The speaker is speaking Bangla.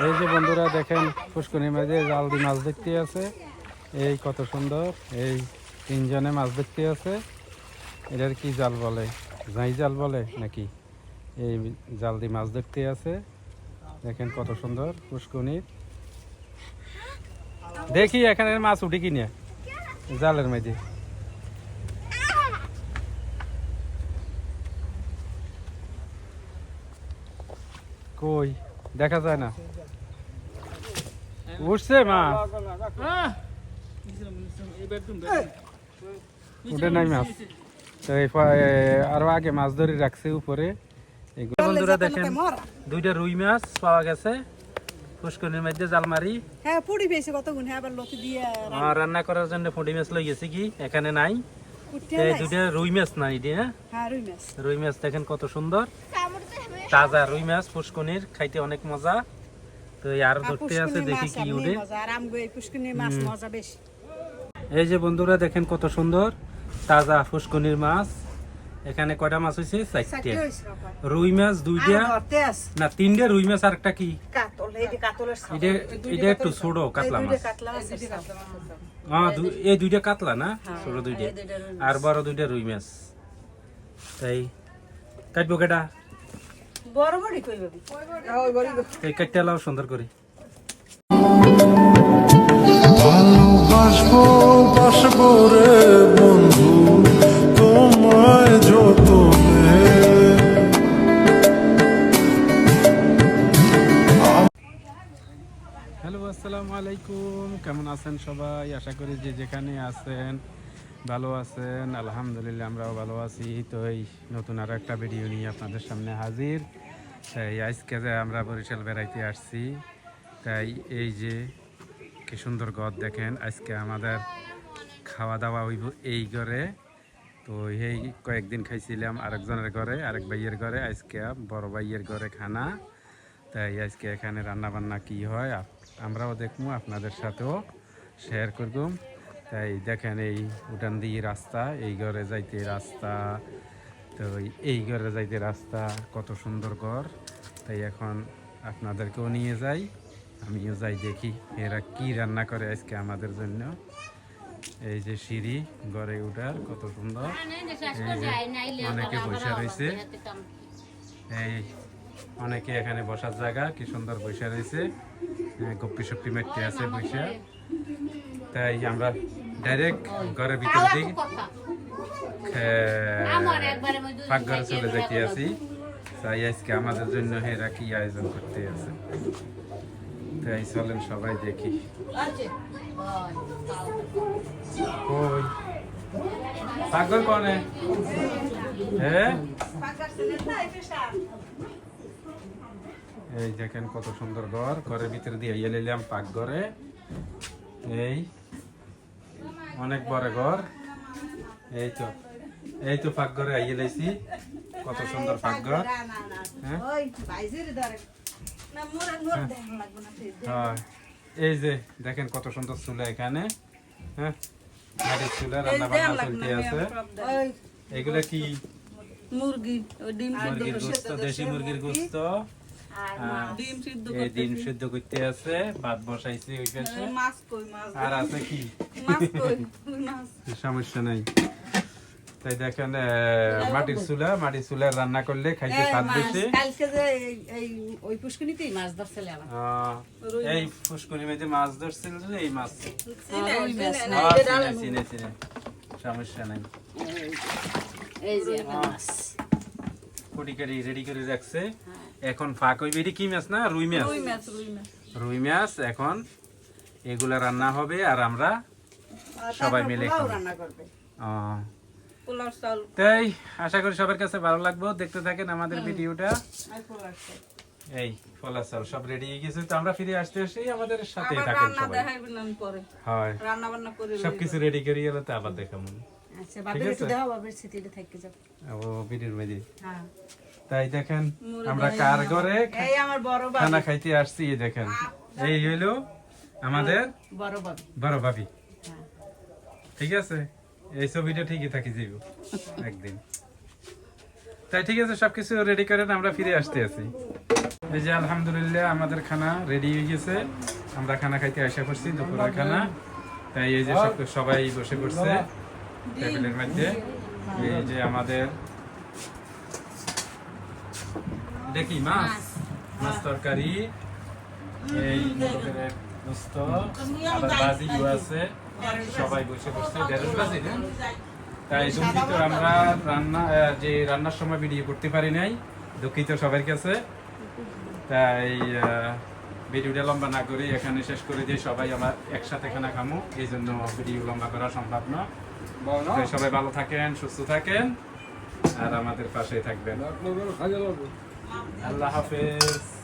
এই যে বন্ধুরা দেখেন পুষ্করির মাঝে জাল দিয়ে মাছ দেখতে আছে। এই কত সুন্দর, এই তিনজনে মাছ দেখতে আছে। এটার কি জাল বলে? জাই জাল বলে নাকি? এই জাল দিয়ে মাছ দেখতে আছে। দেখেন কত সুন্দর পুষ্কনির দেখি এখানে মাছ উঠি কিনে জালের মধ্যে কই? দেখা যায় না। উঠছে মাছ উঠে নাই মাছ। তো আরও আগে মাছ ধরে রাখছে উপরে। বন্ধুরা দেখেন দুইটা রুই মাছ পাওয়া গেছে। পুষ্করির মধ্যে জাল মারি হ্যাঁ পুড়ি পেয়েছে কত গুণ হ্যাঁ আবার লোকে দিয়ে রান্না করার জন্য ফুটি মাছ লই গেছি কি? এখানে নাই। এই দুইটা রুই মাছ নাই এটি হ্যাঁ? হ্যাঁ রুই মাছ। রুই মাছ দেখেন কত সুন্দর। তাজা রুই মাছ পুষ্কনির খাইতে অনেক মজা। তো আর ধরতে আছে দেখি কি উঠে এই যে বন্ধুরা দেখেন কত সুন্দর। তাজা ফুসকুনির মাছ। এখানে কয়টা মাছ হয়েছে চারটে। রুই মাছ দুইটা। না তিনটে রুই মাছ আর একটা কি? কাতল এই যে কাতলের ছাল। এটা একটু ছোট কাতলা। মাছ। কাতলা মাছ আছে। হ্যাঁ দু- এই দুইটা কাতলা না? হ্যাঁ, ছোট দুইটা। আর বড় দুইটা রুই মাছ। তাই কাটবো কেটা বড় বড়ি কই বাবি ওই বড়ি গো। এই কাটতে লাও সুন্দর করে। ভালোবাসবো বাসবো রে বন্ধু তোমায় যতনে। হ্যালো আসসালামু আলাইকুম। কেমন আছেন সবাই? আশা করি যে যেখানে আছেন ভালো আছেন? আলহামদুলিল্লাহ, আমরাও ভালো আছি। তো এই নতুন আর একটা ভিডিও নিয়ে আপনাদের সামনে হাজির। তাই আজকে যে আমরা বরিশাল বেড়াইতে আসছি, তাই এই যে কি সুন্দর গদ দেখেন, আজকে আমাদের খাওয়া দাওয়া হইব এই ঘরে। তো এই কয়েকদিন খাইছিলাম আরেকজনের ঘরে, আরেক ভাইয়ের ঘরে, আজকে বড় ভাইয়ের ঘরে খানা। তাই আজকে এখানে রান্না বান্না কি হয় আমরাও দেখব, আপনাদের সাথেও শেয়ার করব। তাই দেখেন এই উঠান দিয়ে রাস্তা, এই ঘরে যাইতে রাস্তা, তো এই- ঘরে যাইতে রাস্তা, কত সুন্দর ঘর। তাই এখন আপনাদেরকেও নিয়ে যাই, আমিও যাই দেখি এরা কি রান্না করে আজকে আমাদের জন্য। এই যে সিঁড়ি, ঘরে উঠার, কত সুন্দর। অনেকে বসে রয়েছে। এই অনেকে এখানে বসার জায়গা কি সুন্দর বসে রয়েছে। হ্যাঁ, গপ্পি সপ্পি মারতে আছে বসে। তাই আমরা ডাইরেক্ট ঘরের ভিতর দিক পাক ঘরে চলে যেতে আছি। তাই আজকে আমাদের জন্য হেরা কি আয়োজন করতে আছে? তাই চলেন সবাই দেখি। কই? পাকঘর কনে? হ্যাঁ? এই দেখেন কত সুন্দর ঘর। ঘরের ভিতরে দিয়ে ইয়ে নিলাম পাক ঘরে এই অনেক বড় ঘর। এই তো এই তো পাক ঘরে আইয়ে লাইছি। কত সুন্দর পাক ঘর। হ্যাঁ? দে- হয়। এই যে দেখেন কত সুন্দর চুলা এখানে। হ্যাঁ? মাটির চুলা রান্না বান্না চলতে আছে। এগুলা কি? মুরগি ডিম মুরগির গোস্ত দেশি মুরগির গোস্ত। ডিম সিদ্ধ এই ডিম সিদ্ধ করতে আছে ভাত বসাইছে ওই পাশে। মাছ কই মাছ আর আছে কি? মাছ কই মাছ? সমস্যা নাই। তাই দেখেন আহ, মাটির চুলা মাটির চুলায় রান্না করলে খাইতে স্বাদ বেশি। কালকে যে এই- এই ওই পুষ্কনিতেই মাছ ধরছিল আমার এই ফুসকুনি মেয়েতে মাছ ধরছিল এই মাছ। চিনে চিনে চিনে সমস্যা নাই। এই যে মাছ। কুটি রেডি করে রাখছে। এখন ফাঁক হইবে। এটি কি মাছ না? রুই মাছ? রুই মাছ এখন এগুলা রান্না হবে আর আমরা সবাই মিলে তাই আশা করি সবার কাছে ভালো লাগবে। দেখতে থাকেন আমাদের ভিডিওটা। এই ফলা চাল সব রেডি হয়ে গেছে। তো আমরা ফিরে আসতে আসি আমাদের সাথে থাকেন সবাই। হয়। রান্না বান্না করে সবকিছু রেডি করে গেলে তো আবার দেখাবো। আচ্ছা বাপের একটু দাও বাপের স্মৃতিটা থাকতে যাও ও ভিডিওর মধ্যে হ্যাঁ। তাই দেখেন আমরা কার ঘরে এই আমার বড় বাবু খানা খাইতে আসছি দেখেন। এই হইল আমাদের বড় ভাবি। হ্যাঁ। ঠিক আছে? এই ছবিটা ঠিকই থাকি যাইব একদিন। তাই ঠিক আছে সবকিছু রেডি করেন আমরা ফিরে আসতে আছি। এই যে আলহামদুলিল্লাহ আমাদের খানা রেডি হয়ে গেছে। আমরা খানা খাইতে আসা করছি দুপুরের খানা। তাই এই যে সবাই বসে পড়ছে টেবিলের মধ্যে। এই যে আমাদের দেখি মাছ? মাছ। তরকারি। এই মোরগের আবার বাজিও আছে। সবাই বসে বসে ঢেঁড়স বাজি না? তাই দুঃখিত আমরা রান্না যে রান্নার সময় ভিডিও করতে পারি নাই দুঃখিত সবার কাছে তাই ভিডিওটা লম্বা না করে এখানে শেষ করে দিয়ে সবাই আমার একসাথে খানা খামো। এই জন্য ভিডিও লম্বা করা সম্ভব না। সবাই ভালো থাকেন সুস্থ থাকেন আর আমাদের পাশে থাকবেন। আল্লাহ হাফেজ।